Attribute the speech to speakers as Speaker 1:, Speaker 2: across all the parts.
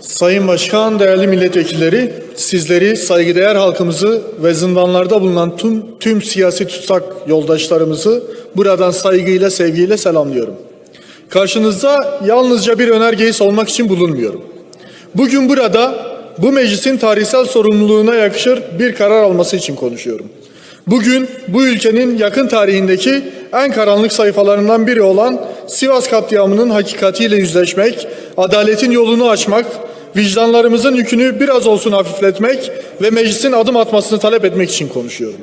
Speaker 1: Sayın Başkan, değerli milletvekilleri, sizleri, saygıdeğer halkımızı ve zindanlarda bulunan tüm, tüm siyasi tutsak yoldaşlarımızı buradan saygıyla, sevgiyle selamlıyorum. Karşınızda yalnızca bir önergeyi savunmak için bulunmuyorum. Bugün burada bu meclisin tarihsel sorumluluğuna yakışır bir karar alması için konuşuyorum. Bugün bu ülkenin yakın tarihindeki en karanlık sayfalarından biri olan Sivas katliamının hakikatiyle yüzleşmek, adaletin yolunu açmak, vicdanlarımızın yükünü biraz olsun hafifletmek ve meclisin adım atmasını talep etmek için konuşuyorum.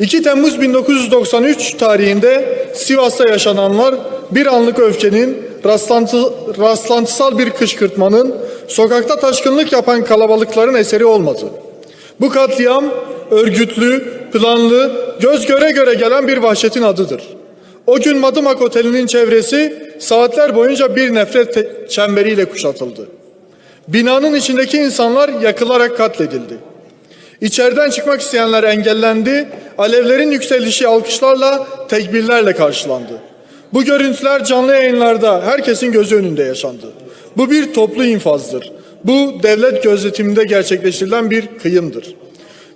Speaker 1: 2 Temmuz 1993 tarihinde Sivas'ta yaşananlar bir anlık öfkenin, rastlantı, rastlantısal bir kışkırtmanın, sokakta taşkınlık yapan kalabalıkların eseri olmadı. Bu katliam örgütlü, planlı, göz göre göre gelen bir vahşetin adıdır. O gün Madımak Oteli'nin çevresi saatler boyunca bir nefret çemberiyle kuşatıldı. Binanın içindeki insanlar yakılarak katledildi. İçeriden çıkmak isteyenler engellendi, alevlerin yükselişi alkışlarla, tekbirlerle karşılandı. Bu görüntüler canlı yayınlarda herkesin gözü önünde yaşandı. Bu bir toplu infazdır. Bu devlet gözetiminde gerçekleştirilen bir kıyımdır.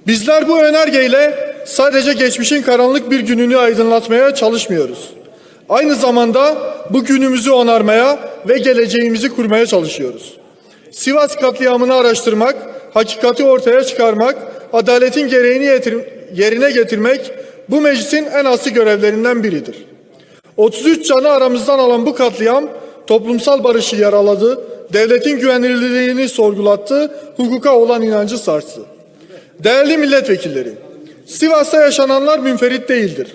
Speaker 1: Bizler bu önergeyle sadece geçmişin karanlık bir gününü aydınlatmaya çalışmıyoruz. Aynı zamanda bu günümüzü onarmaya ve geleceğimizi kurmaya çalışıyoruz. Sivas katliamını araştırmak, hakikati ortaya çıkarmak, adaletin gereğini yerine getirmek bu meclisin en asli görevlerinden biridir. 33 canı aramızdan alan bu katliam toplumsal barışı yaraladı, devletin güvenilirliğini sorgulattı, hukuka olan inancı sarstı. Değerli milletvekilleri, Sivas'ta yaşananlar münferit değildir.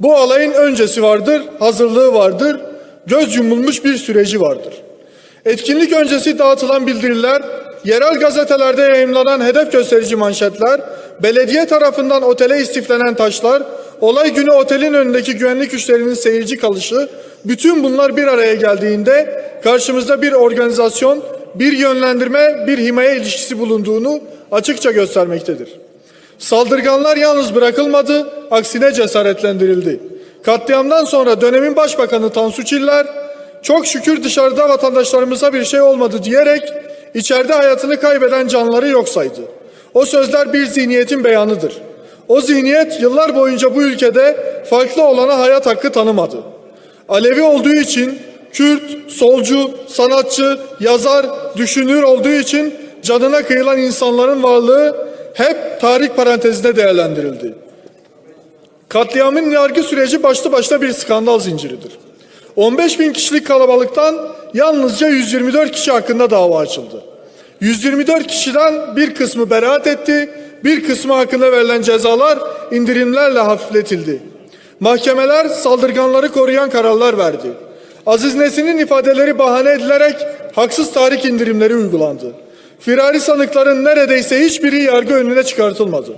Speaker 1: Bu alayın öncesi vardır, hazırlığı vardır, göz yumulmuş bir süreci vardır. Etkinlik öncesi dağıtılan bildiriler, yerel gazetelerde yayımlanan hedef gösterici manşetler, belediye tarafından otele istiflenen taşlar, olay günü otelin önündeki güvenlik güçlerinin seyirci kalışı, bütün bunlar bir araya geldiğinde karşımızda bir organizasyon, bir yönlendirme, bir himaye ilişkisi bulunduğunu açıkça göstermektedir. Saldırganlar yalnız bırakılmadı, aksine cesaretlendirildi. Katliamdan sonra dönemin başbakanı Tansu Çiller, çok şükür dışarıda vatandaşlarımıza bir şey olmadı diyerek içeride hayatını kaybeden canları yok saydı. O sözler bir zihniyetin beyanıdır. O zihniyet yıllar boyunca bu ülkede farklı olana hayat hakkı tanımadı. Alevi olduğu için Kürt, solcu, sanatçı, yazar, düşünür olduğu için canına kıyılan insanların varlığı hep tarih parantezinde değerlendirildi. Katliamın yargı süreci başlı başına bir skandal zinciridir. 15 bin kişilik kalabalıktan yalnızca 124 kişi hakkında dava açıldı. 124 kişiden bir kısmı beraat etti, bir kısmı hakkında verilen cezalar indirimlerle hafifletildi. Mahkemeler saldırganları koruyan kararlar verdi. Aziz Nesin'in ifadeleri bahane edilerek haksız tarih indirimleri uygulandı. Firari sanıkların neredeyse hiçbiri yargı önüne çıkartılmadı.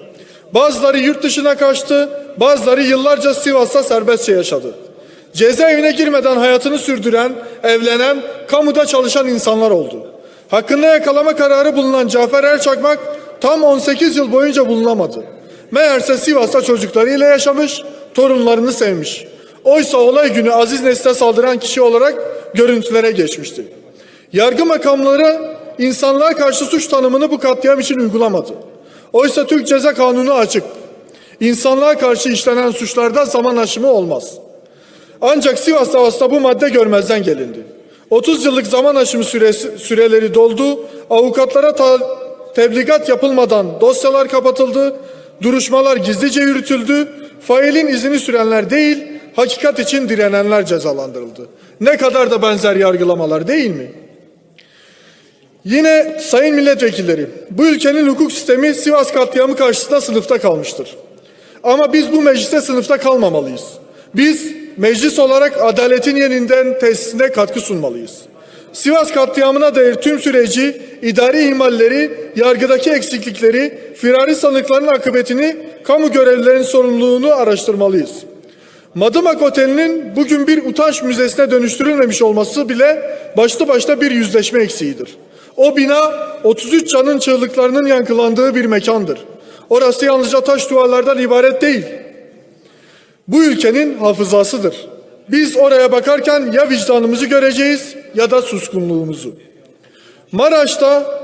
Speaker 1: Bazıları yurt dışına kaçtı, bazıları yıllarca Sivas'ta serbestçe yaşadı. Cezaevine girmeden hayatını sürdüren, evlenen, kamuda çalışan insanlar oldu. Hakkında yakalama kararı bulunan Cafer Erçakmak tam 18 yıl boyunca bulunamadı. Meğerse Sivas'ta çocuklarıyla yaşamış, torunlarını sevmiş. Oysa olay günü Aziz Nesli'ne saldıran kişi olarak görüntülere geçmişti. Yargı makamları insanlığa karşı suç tanımını bu katliam için uygulamadı. Oysa Türk Ceza Kanunu açık. İnsanlığa karşı işlenen suçlarda zaman aşımı olmaz. Ancak Sivas Savaşı'nda bu madde görmezden gelindi. 30 yıllık zaman aşımı süresi, süreleri doldu. Avukatlara ta- tebligat yapılmadan dosyalar kapatıldı. Duruşmalar gizlice yürütüldü. Failin izini sürenler değil, hakikat için direnenler cezalandırıldı. Ne kadar da benzer yargılamalar değil mi? Yine sayın milletvekilleri, bu ülkenin hukuk sistemi Sivas katliamı karşısında sınıfta kalmıştır. Ama biz bu mecliste sınıfta kalmamalıyız. Biz meclis olarak adaletin yeniden tesisine katkı sunmalıyız. Sivas katliamına dair tüm süreci, idari ihmalleri, yargıdaki eksiklikleri, firari sanıkların akıbetini, kamu görevlilerinin sorumluluğunu araştırmalıyız. Madımak Oteli'nin bugün bir utanç müzesine dönüştürülmemiş olması bile başlı başta bir yüzleşme eksiğidir. O bina 33 canın çığlıklarının yankılandığı bir mekandır. Orası yalnızca taş duvarlardan ibaret değil. Bu ülkenin hafızasıdır. Biz oraya bakarken ya vicdanımızı göreceğiz ya da suskunluğumuzu. Maraş'ta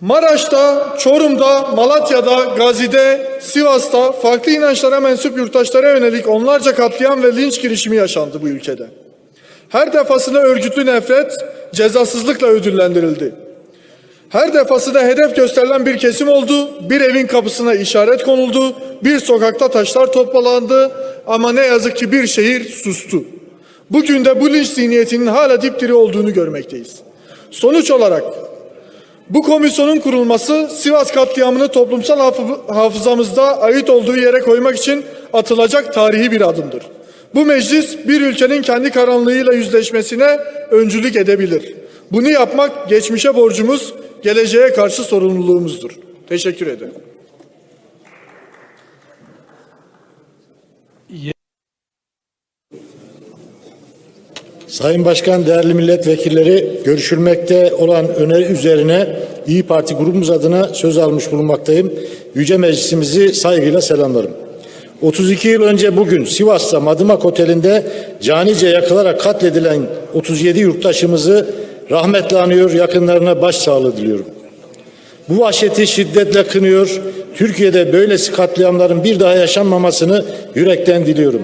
Speaker 1: Maraş'ta, Çorum'da, Malatya'da, Gazi'de, Sivas'ta farklı inançlara mensup yurttaşlara yönelik onlarca katliam ve linç girişimi yaşandı bu ülkede. Her defasında örgütlü nefret cezasızlıkla ödüllendirildi. Her defasında hedef gösterilen bir kesim oldu, bir evin kapısına işaret konuldu, bir sokakta taşlar toplalandı ama ne yazık ki bir şehir sustu. Bugün de bu linç zihniyetinin hala dipdiri olduğunu görmekteyiz. Sonuç olarak bu komisyonun kurulması Sivas katliamını toplumsal hafı- hafızamızda ait olduğu yere koymak için atılacak tarihi bir adımdır. Bu meclis bir ülkenin kendi karanlığıyla yüzleşmesine öncülük edebilir. Bunu yapmak geçmişe borcumuz, geleceğe karşı sorumluluğumuzdur. Teşekkür ederim.
Speaker 2: Sayın Başkan, değerli milletvekilleri, görüşülmekte olan öneri üzerine İyi Parti grubumuz adına söz almış bulunmaktayım. Yüce Meclisimizi saygıyla selamlarım. 32 yıl önce bugün Sivas'ta Madımak Oteli'nde canice yakılarak katledilen 37 yurttaşımızı rahmetle anıyor, yakınlarına başsağlığı diliyorum. Bu vahşeti şiddetle kınıyor. Türkiye'de böylesi katliamların bir daha yaşanmamasını yürekten diliyorum.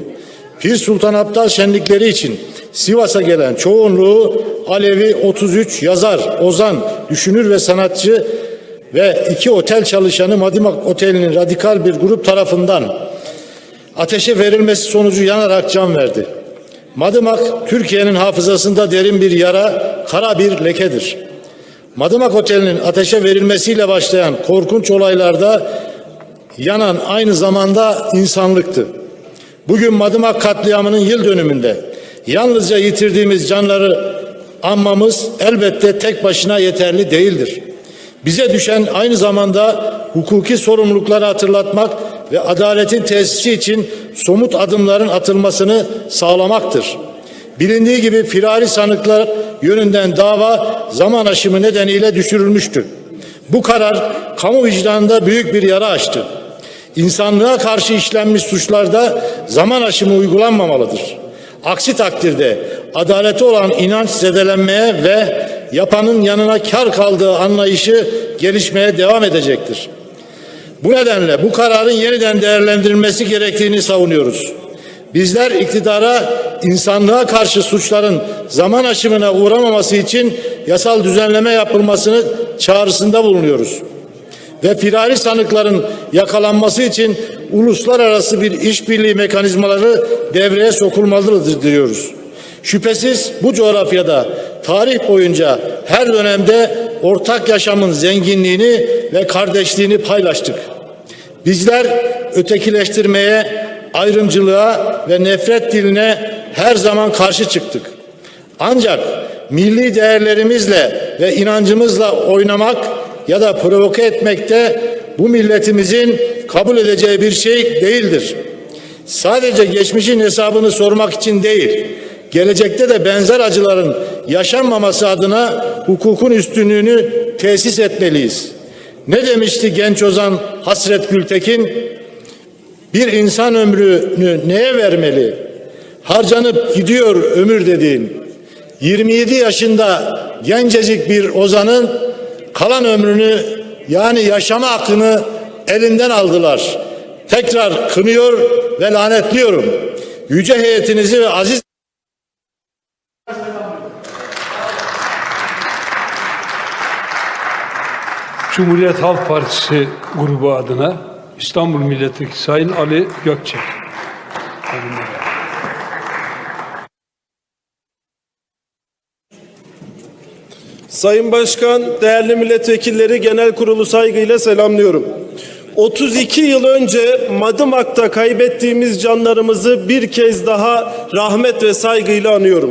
Speaker 2: Pir Sultan Abdal şenlikleri için Sivas'a gelen çoğunluğu Alevi 33 yazar, ozan, düşünür ve sanatçı ve iki otel çalışanı Madimak Oteli'nin radikal bir grup tarafından ateşe verilmesi sonucu yanarak can verdi. Madımak Türkiye'nin hafızasında derin bir yara, kara bir lekedir. Madımak Oteli'nin ateşe verilmesiyle başlayan korkunç olaylarda yanan aynı zamanda insanlıktı. Bugün Madımak katliamının yıl dönümünde yalnızca yitirdiğimiz canları anmamız elbette tek başına yeterli değildir. Bize düşen aynı zamanda hukuki sorumlulukları hatırlatmak ve adaletin tesisi için somut adımların atılmasını sağlamaktır. Bilindiği gibi firari sanıklar yönünden dava zaman aşımı nedeniyle düşürülmüştür. Bu karar kamu vicdanında büyük bir yara açtı. İnsanlığa karşı işlenmiş suçlarda zaman aşımı uygulanmamalıdır. Aksi takdirde adalete olan inanç zedelenmeye ve yapanın yanına kar kaldığı anlayışı gelişmeye devam edecektir. Bu nedenle bu kararın yeniden değerlendirilmesi gerektiğini savunuyoruz. Bizler iktidara insanlığa karşı suçların zaman aşımına uğramaması için yasal düzenleme yapılmasını çağrısında bulunuyoruz. Ve firari sanıkların yakalanması için uluslararası bir işbirliği mekanizmaları devreye sokulmalıdır diyoruz. Şüphesiz bu coğrafyada tarih boyunca her dönemde ortak yaşamın zenginliğini ve kardeşliğini paylaştık. Bizler ötekileştirmeye, ayrımcılığa ve nefret diline her zaman karşı çıktık. Ancak milli değerlerimizle ve inancımızla oynamak ya da provoke etmek de bu milletimizin kabul edeceği bir şey değildir. Sadece geçmişin hesabını sormak için değil, gelecekte de benzer acıların yaşanmaması adına hukukun üstünlüğünü tesis etmeliyiz. Ne demişti genç ozan Hasret Gültekin? Bir insan ömrünü neye vermeli? Harcanıp gidiyor ömür dediğin. 27 yaşında gencecik bir ozanın kalan ömrünü yani yaşama hakkını elinden aldılar. Tekrar kınıyor ve lanetliyorum. Yüce heyetinizi ve aziz
Speaker 3: Cumhuriyet Halk Partisi grubu adına İstanbul Milletvekili Sayın Ali Gökçek.
Speaker 4: Sayın Başkan, değerli milletvekilleri genel kurulu saygıyla selamlıyorum. 32 yıl önce Madımak'ta kaybettiğimiz canlarımızı bir kez daha rahmet ve saygıyla anıyorum.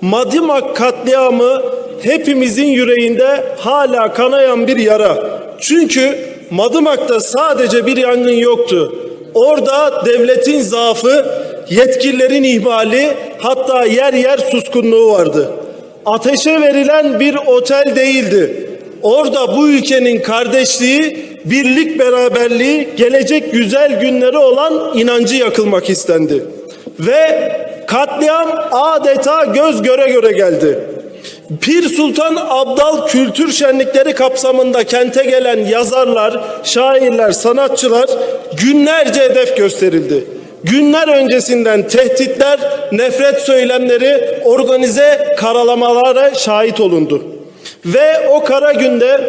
Speaker 4: Madımak katliamı hepimizin yüreğinde hala kanayan bir yara. Çünkü Madımak'ta sadece bir yangın yoktu. Orada devletin zaafı, yetkililerin ihmali, hatta yer yer suskunluğu vardı ateşe verilen bir otel değildi. Orada bu ülkenin kardeşliği, birlik beraberliği, gelecek güzel günleri olan inancı yakılmak istendi. Ve katliam adeta göz göre göre geldi. Pir Sultan Abdal kültür şenlikleri kapsamında kente gelen yazarlar, şairler, sanatçılar günlerce hedef gösterildi. Günler öncesinden tehditler, nefret söylemleri, organize karalamalara şahit olundu. Ve o kara günde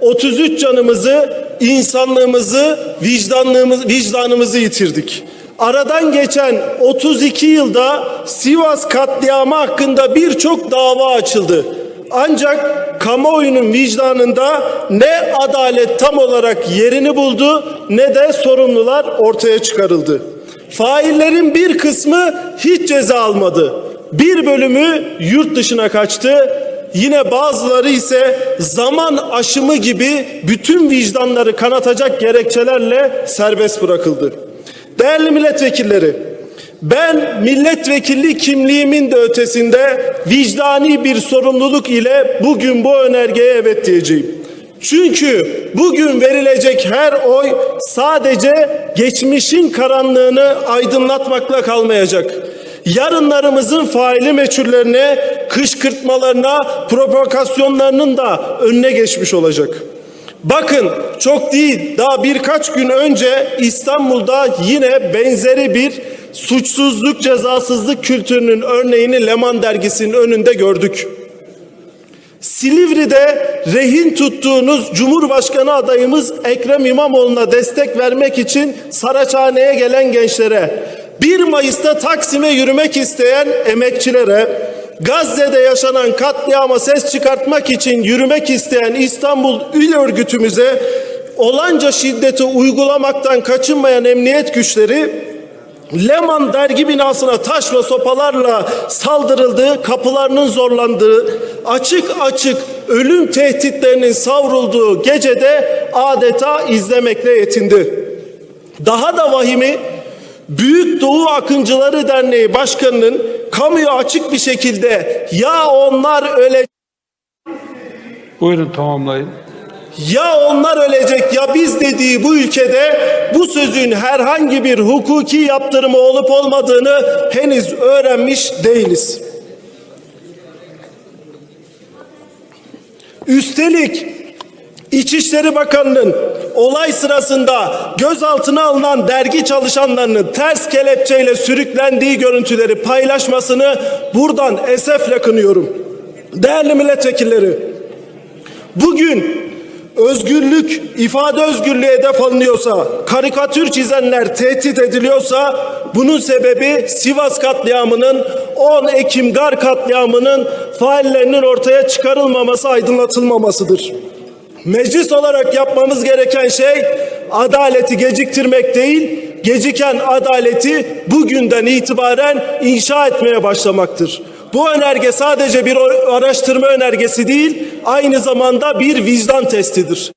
Speaker 4: 33 canımızı, insanlığımızı, vicdanlığımız, vicdanımızı yitirdik. Aradan geçen 32 yılda Sivas katliamı hakkında birçok dava açıldı. Ancak kamuoyunun vicdanında ne adalet tam olarak yerini buldu ne de sorumlular ortaya çıkarıldı. Faillerin bir kısmı hiç ceza almadı. Bir bölümü yurt dışına kaçtı. Yine bazıları ise zaman aşımı gibi bütün vicdanları kanatacak gerekçelerle serbest bırakıldı. Değerli milletvekilleri, ben milletvekilliği kimliğimin de ötesinde vicdani bir sorumluluk ile bugün bu önergeye evet diyeceğim. Çünkü bugün verilecek her oy sadece geçmişin karanlığını aydınlatmakla kalmayacak. Yarınlarımızın faili meçhullerine, kışkırtmalarına, provokasyonlarının da önüne geçmiş olacak. Bakın çok değil daha birkaç gün önce İstanbul'da yine benzeri bir suçsuzluk cezasızlık kültürünün örneğini Leman dergisinin önünde gördük. Silivri'de rehin tuttuğunuz Cumhurbaşkanı adayımız Ekrem İmamoğlu'na destek vermek için Saraçhane'ye gelen gençlere, 1 Mayıs'ta Taksim'e yürümek isteyen emekçilere, Gazze'de yaşanan katliama ses çıkartmak için yürümek isteyen İstanbul İl Örgütümüze olanca şiddeti uygulamaktan kaçınmayan emniyet güçleri Leman dergi binasına taş ve sopalarla saldırıldığı, kapılarının zorlandığı, açık açık ölüm tehditlerinin savrulduğu gecede adeta izlemekle yetindi. Daha da vahimi Büyük Doğu Akıncıları Derneği Başkanı'nın kamuya açık bir şekilde ya onlar ölecek
Speaker 3: Buyurun tamamlayın.
Speaker 4: ya onlar ölecek ya biz dediği bu ülkede bu sözün herhangi bir hukuki yaptırımı olup olmadığını henüz öğrenmiş değiliz. Üstelik İçişleri Bakanı'nın olay sırasında gözaltına alınan dergi çalışanlarının ters kelepçeyle sürüklendiği görüntüleri paylaşmasını buradan esefle kınıyorum. Değerli milletvekilleri, bugün özgürlük, ifade özgürlüğü hedef alınıyorsa, karikatür çizenler tehdit ediliyorsa bunun sebebi Sivas katliamının 10 Ekim Gar katliamının faillerinin ortaya çıkarılmaması, aydınlatılmamasıdır. Meclis olarak yapmamız gereken şey adaleti geciktirmek değil, geciken adaleti bugünden itibaren inşa etmeye başlamaktır. Bu önerge sadece bir araştırma önergesi değil, aynı zamanda bir vicdan testidir.